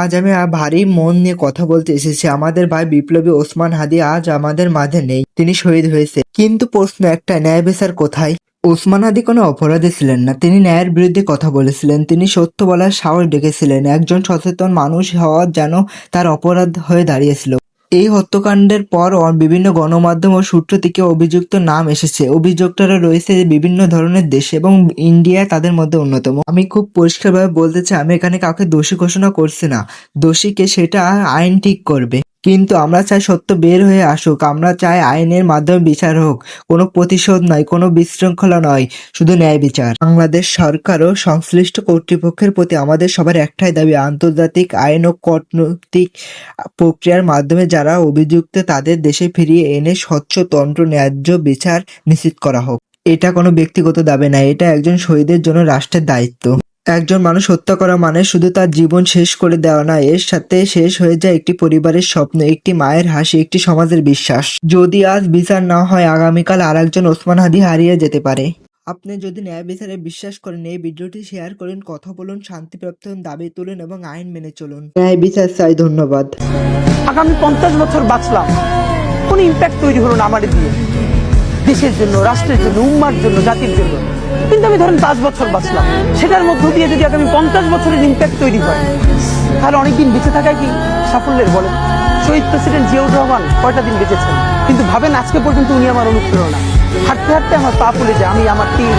আজ আমি ভারী মন নিয়ে কথা বলতে এসেছি। আমাদের ভাই বিপ্লবী ওসমান হাদি আজ আমাদের মাঝে নেই। তিনি শহীদ হয়েছে। কিন্তু প্রশ্ন একটা, ন্যায় বিচার কোথায়? ওসমান হাদি কোনো অপরাধী ছিলেন না। তিনি ন্যায়ের বিরুদ্ধে কথা বলেছিলেন। তিনি সত্য বলার সাহস ডেকেছিলেন। একজন সচেতন মানুষ হওয়ার যেন তার অপরাধ হয়ে দাঁড়িয়েছিল। এই হত্যাকাণ্ডের পর বিভিন্ন গণমাধ্যম ও সূত্র থেকে অভিযুক্ত নাম এসেছে। অভিযুক্তরা রয়েছে বিভিন্ন ধরনের দেশে এবং ইন্ডিয়া তাদের মধ্যে অন্যতম। আমি খুব পরিষ্কারভাবে বলতে চাই, আমি এখানে কাউকে দোষী ঘোষণা করছি না। দোষীকে সেটা আইন ঠিক করবে। কিন্তু আমরা চাই সত্য বের হয়ে আসুক। আমরা চাই আইনের মাধ্যমে বিচার হোক। কোনো প্রতিশোধ নয়, কোনো বিশৃঙ্খলা নয়, শুধু ন্যায় বিচার। বাংলাদেশ সরকার ও সংশ্লিষ্ট কর্তৃপক্ষের প্রতি আমাদের সবার একটাই দাবি, আন্তর্জাতিক আইন ও কূটনৈতিক প্রক্রিয়ার মাধ্যমে যারা অভিযুক্ত, তাদের দেশে ফিরিয়ে এনে স্বচ্ছ, তন্ত্র, ন্যায্য বিচার নিশ্চিত করা হোক। এটা কোনো ব্যক্তিগত দাবি না, এটা একজন শহীদের জন্য রাষ্ট্রের দায়িত্ব। একজন মানুষ হত্যা করা মানে শুধু তার জীবন শেষ করে দেওয়া না, এর সাথে শেষ হয়ে যায় একটি পরিবারের স্বপ্ন, একটি মায়ের হাসি, একটি সমাজের বিশ্বাস। যদি আজ বিচার না হয়, আগামীকাল আর একজন ওসমান হাদি হারিয়ে যেতে পারে। আপনি যদি ন্যায় বিচারে বিশ্বাস করেন, এই ভিডিওটি শেয়ার করুন, কথা বলুন, শান্তিপ্রাপ্ত দাবি তুলুন এবং আইন মেনে চলুন। ন্যায় বিচার চাই, ধন্যবাদ। আগামী পঞ্চাশ বছর বাঁচলাম। কোনো ইম্প্যাক্ট তৈরি হলো না আমার দিয়ে। দেশের জন্য, রাষ্ট্রের জন্য, উম্মার জন্য, জাতির জন্য। কিন্তু আমি ধরেন পাঁচ বছর বাঁচলাম। সেটার মধ্য দিয়ে যদি আগামী পঞ্চাশ বছরের ইম্প্যাক্ট তৈরি হয়, তাহলে অনেকদিন বেঁচে থাকায় কি সাফল্যের বলে। শহীদ প্রেসিডেন্ট জিয়াউর রহমান কয়টা দিন বেঁচেছেন? কিন্তু ভাবেন আজকে পর্যন্ত উনি আমার অনুপ্রেরণা। হাঁটতে হাঁটতে আমার পা ফুলে যায়, আমি আমার টিম